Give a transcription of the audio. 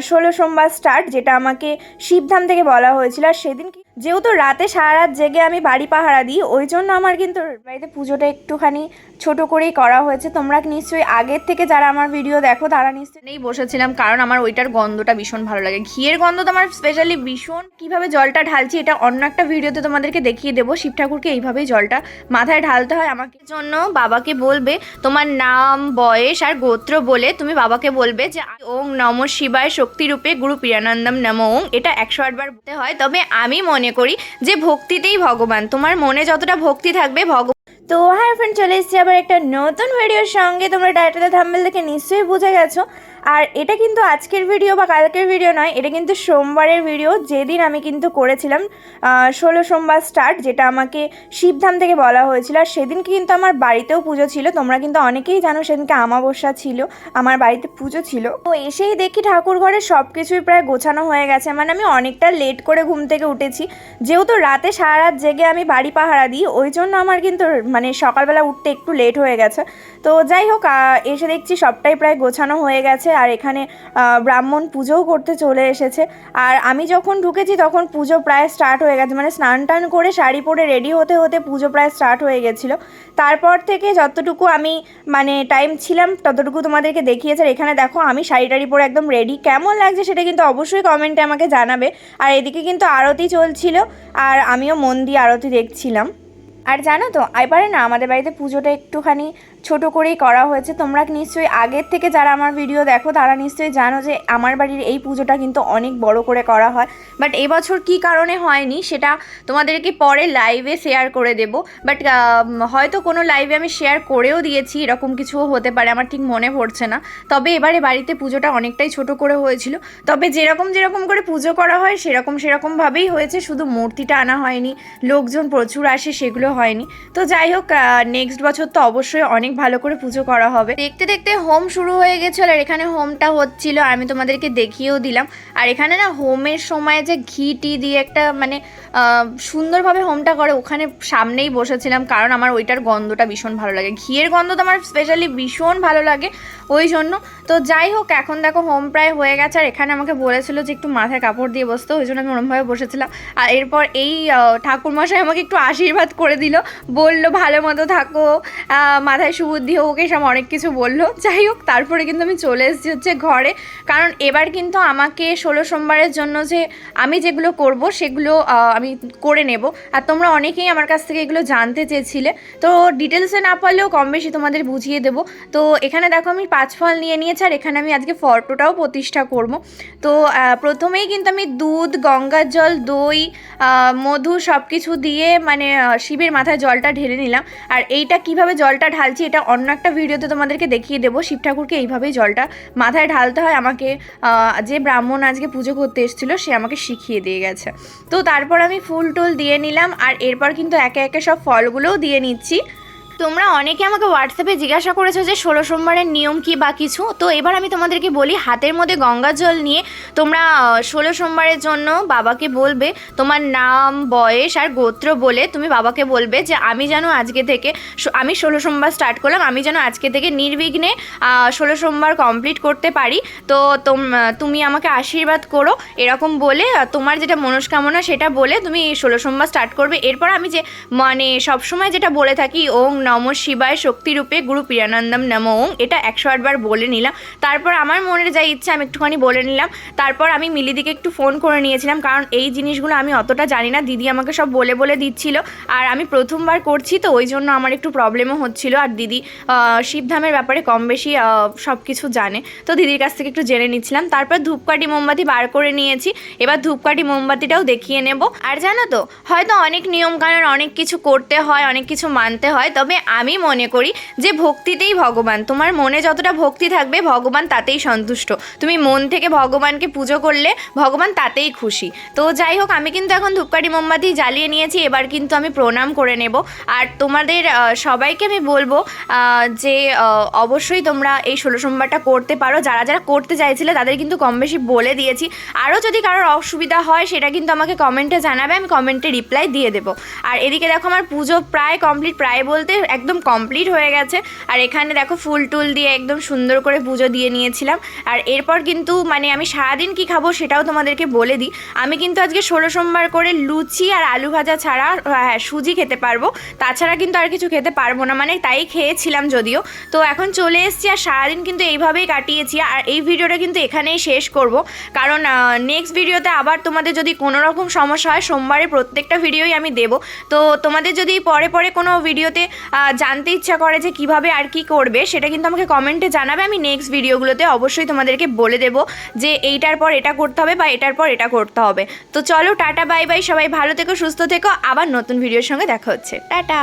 ষোলো সোমবার স্টার্ট যেটা আমাকে শিবধাম থেকে বলা হয়েছিল। আর সেদিন যেহেতু রাতে সারা রাত জেগে আমি বাড়ি পাহারা দিই, ওই জন্য আমার কিন্তু বাড়িতে পুজোটা একটুখানি ছোট করেই করা হয়েছে। তোমরা নিশ্চয়ই আগের থেকে যারা আমার ভিডিও দেখো, তারা নিশ্চয়ই নেই বসেছিলাম, কারণ আমার ওইটার গন্ধটা ভীষণ ভালো লাগে। ঘিয়ের গন্ধ তো আমার স্পেশালি ভীষণ। কীভাবে জলটা ঢালছি এটা অন্য একটা ভিডিওতে তোমাদেরকে দেখিয়ে দেবো। শিব ঠাকুরকে এইভাবেই জলটা মাথায় ঢালতে হয় আমাকে। জন্য বাবাকে বলবে, তোমার নাম, বয়স আর গোত্র বলে তুমি বাবাকে বলবে যে, ওং নম শিবায় শক্তিরূপে গুরু প্রিয়ানন্দম নম ওং। এটা একশো আটবার হয়। তবে আমি মনে করি যে ভক্তিতেই ভগবান। তোমার মনে যতটা ভক্তি থাকবে, ভগবান তো হ্যাঁ ফ্রেন্ড চলে এসেছি আবার একটা নতুন ভিডিওর সঙ্গে। তোমরা ডায়টাতে থাম্বেল দেখে নিশ্চয়ই বুঝে গেছো। আর এটা কিন্তু আজকের ভিডিও বা কালকের ভিডিও নয়, এটা কিন্তু সোমবারের ভিডিও যেদিন আমি কিন্তু করেছিলাম ষোলো সোমবার স্টার্ট যেটা আমাকে শিবধাম থেকে বলা হয়েছিল। আর সেদিনকে কিন্তু আমার বাড়িতেও পুজো ছিল, তোমরা কিন্তু অনেকেই জানো সেদিনকে আমাবস্যা ছিল, আমার বাড়িতে পুজো ছিল। তো এসেই দেখি ঠাকুর ঘরে সব কিছুই প্রায় গোছানো হয়ে গেছে মানে আমি অনেকটা লেট করে ঘুম থেকে উঠেছি। যেহেতু রাতে সারা রাত জেগে আমি বাড়ি পাহারা দিই, ওই জন্য আমার কিন্তু মানে সকালবেলা উঠতে একটু লেট হয়ে গেছে। তো যাই হোক এসে দেখছি সবটাই প্রায় গোছানো হয়ে গেছে আর এখানে ব্রাহ্মণ পুজোও করতে চলে এসেছে। আর আমি যখন ঢুকেছি তখন পুজো প্রায় স্টার্ট হয়ে গেছে মানে স্নান টান করে শাড়ি পরে রেডি হতে হতে পুজো প্রায় স্টার্ট হয়ে গেছিল। তারপর থেকে যতটুকু আমি মানে টাইম ছিলাম ততটুকু তোমাদেরকে দেখিয়েছে। আর এখানে দেখো, আমি শাড়ি টাড়ি পরে একদম রেডি কেমন লাগছে সেটা কিন্তু অবশ্যই কমেন্টে আমাকে জানাবে। আর এদিকে কিন্তু আরতি চলছিল, আর আমিও মন দিয়ে আরতি দেখছিলাম। আর জানো তো, এবারে না আমাদের বাড়িতে পুজোটা একটুখানি ছোট করেই করা হয়েছে। তোমরা নিশ্চয়ই আগের থেকে যারা আমার ভিডিও দেখো, তারা নিশ্চয়ই জানো যে আমার বাড়ির এই পুজোটা কিন্তু অনেক বড় করে করা হয়। বাট এবছর কি কারণে হয়নি, সেটা তোমাদেরকে পরে লাইভে শেয়ার করে দেব। বাট হয়তো কোনো লাইভে আমি শেয়ার করেও দিয়েছি, এরকম কিছুও হতে পারে, আমার ঠিক মনে পড়ছে না। তবে এবারে বাড়িতে পুজোটা অনেকটাই ছোট করে হয়েছিল। তবে যেরকম যেরকম করে পুজো করা হয়, সেরকম সেরকমভাবেই হয়েছে, শুধু মূর্তিটা আনা হয়নি, লোকজন প্রচুর আসে, সেগুলো হয়নি। তো যাই হোক নেক্সট বছর তো অবশ্যই অনেক ভালো করে পুজো করা হবে। দেখতে দেখতে হোম শুরু হয়ে গেছিল আর এখানে হোমটা হচ্ছিল। আমি তোমাদেরকে দেখিয়েও দিলাম। আর এখানে না হোমের সময় যে ঘি টি দিয়ে একটা মানে সুন্দরভাবে হোমটা করে, ওখানে সামনেই বসেছিলাম। কারণ আমার ওইটার গন্ধটা ভীষণ ভালো লাগে। ঘিয়ের গন্ধ তো আমার স্পেশালি ভীষণ ভালো লাগে। ওই জন্য। তো যাই হোক, এখন দেখো হোম প্রায় হয়ে গেছে। আর এখানে আমাকে বলেছিল যে একটু মাথায় কাপড় দিয়ে বসতে, ওই জন্য আমি ওরমভাবে বসেছিলাম। আর এরপর এই ঠাকুরমশাই আমাকে একটু আশীর্বাদ করে দিল। বলল, ভালো মতো থাকো। মাথায় সুবুদ্ধি হোক, এসব অনেক কিছু বলল। যাই হোক, তারপরে কিন্তু আমি চলে এসেছি হচ্ছে ঘরে। কারণ এবার কিন্তু আমাকে ষোলো সোমবারের জন্য যে আমি যেগুলো করব, সেগুলো আমি করে নেব। আর তোমরা অনেকেই আমার কাছ থেকে এগুলো জানতে চেয়েছিলে। তো ডিটেলসে না পারলেও কম বেশি তোমাদের বুঝিয়ে দেবো। তো এখানে দেখো আমি পাঁচ ফল নিয়ে নিয়েছি, আর এখানে আমি আজকে ফটোটাও প্রতিষ্ঠা করব। তো প্রথমেই কিন্তু আমি দুধ, গঙ্গার জল, দই মধু সব কিছু দিয়ে মানে শিবের মাথায় জলটা ঢেলে নিলাম। আর এইটা কীভাবে জলটা ঢালছি এটা অন্য একটা ভিডিওতে তোমাদেরকে দেখিয়ে দেবো। শিব ঠাকুরকে এইভাবেই জলটা মাথায় ঢালতে হয়। আমাকে যে ব্রাহ্মণ আজকে পুজো করতে এসেছিল, সে আমাকে শিখিয়ে দিয়ে গেছে। তো তারপর আমি ফুল টুল দিয়ে নিলাম, আর এরপর কিন্তু একে একে সব ফলগুলোও দিয়ে নিচ্ছি। তোমরা অনেকে আমাকে হোয়াটসঅ্যাপে জিজ্ঞাসা করেছ যে ষোলো সোমবারের নিয়ম কি বা কিছু? তো এবার আমি তোমাদেরকে বলি, হাতের মধ্যে গঙ্গা জল নিয়ে তোমরা ষোলো সোমবারের জন্য বাবাকে বলবে, তোমার নাম, বয়স আর গোত্র বলে তুমি বাবাকে বলবে যে আমি যেন আজকে থেকে আমি ষোলো সোমবার স্টার্ট করলাম, আমি যেন আজকে থেকে নির্বিঘ্নে ষোলো সোমবার কমপ্লিট করতে পারি। তো তোম- আমাকে আশীর্বাদ করো, এরকম বলে তোমার যেটা মনস্কামনা সেটা বলে তুমি ষোলো সোমবার স্টার্ট করবে। এরপর আমি যে মানে সবসময় যেটা বলে থাকি ওং নম শিবায় শক্তিরূপে গুরু প্রিয়ানন্দম নম। ওং এটা একশো আটবার বলে নিলাম। তারপর আমার মনের যা ইচ্ছে, আমি একটুখানি বলে নিলাম। তারপর আমি মিলিদিকে একটু ফোন করে নিয়েছিলাম, কারণ এই জিনিসগুলো আমি অতটা জানি না। দিদি আমাকে সব বলে বলে দিচ্ছিল। আর আমি প্রথমবার করছি তো, ওই জন্য আমার একটু প্রবলেমও হচ্ছিল। আর দিদি শিবধামের ব্যাপারে কম বেশি সব কিছু জানে। তো দিদির কাছ থেকে একটু জেনে নিচ্ছিলাম। তারপর ধূপকাঠি মোমবাতি বার করে নিয়েছি। এবার ধূপকাঠি মোমবাতিটাও দেখিয়ে নেব। আর জানো তো, হয়তো অনেক নিয়মকানুন, অনেক কিছু করতে হয়, অনেক কিছু মানতে হয়। তবে আমি মনে করি যে ভক্তিতেই ভগবান। তোমার মনে যতটা ভক্তি থাকবে, ভগবান তাতেই সন্তুষ্ট। তুমি মন থেকে ভগবানকে পুজো করলে, ভগবান তাতেই খুশি। তো যাই হোক, আমি কিন্তু এখন ধূপকাঠি মোমবাতি জ্বালিয়ে নিয়েছি, এবার কিন্তু আমি প্রণাম করে নেব। আর তোমাদের সবাইকে আমি বলব যে অবশ্যই তোমরা এই ষোলো সোমবারটা করতে পারো। যারা যারা করতে চাইছিলে, তাদের কিন্তু কম বেশি বলে দিয়েছি। আরও যদি কারোর অসুবিধা হয়, সেটা কিন্তু আমাকে কমেন্টে জানাবে, আমি কমেন্টে রিপ্লাই দিয়ে দেবো। আর এদিকে দেখো, আমার পুজো প্রায় কমপ্লিট, প্রায় বলতে একদম কমপ্লিট হয়ে গেছে। আর এখানে দেখো ফুল টুল দিয়ে একদম সুন্দর করে পুজো দিয়ে নিয়েছিলাম। আর এরপর কিন্তু মানে আমি সারাদিন কি খাব সেটাও তোমাদেরকে বলে দিই। আমি কিন্তু আজকে ষোলো সোমবার করে লুচি আর আলু ভাজা ছাড়া হ্যাঁ সুজি খেতে পারব। তাছাড়া কিন্তু আর কিছু খেতে পারব না মানে তাই খেয়েছিলাম যদিও। তো এখন চলে এসেছি আর সারাদিন কিন্তু এইভাবেই কাটিয়েছি। আর এই ভিডিওটা কিন্তু এখানেই শেষ করব। কারণ নেক্সট ভিডিওতে আবার তোমাদের যদি কোনো রকম সমস্যা হয়, সোমবারে প্রত্যেকটা ভিডিওই আমি দেব। তো তোমাদের যদি পরে পরে কোনো ভিডিওতে জানতে ইচ্ছা করে যে কীভাবে আর কি করবে, সেটা কিন্তু আমাকে কমেন্টে জানাবে। আমি নেক্সট ভিডিওগুলোতে অবশ্যই তোমাদেরকে বলে দেব যে এইটার পর এটা করতে হবে বা এটার পর এটা করতে হবে। তো চলো, টাটা বাই বাই সবাই ভালো থেকো, সুস্থ থেকো। আবার নতুন ভিডিওর সঙ্গে দেখা হচ্ছে। টাটা!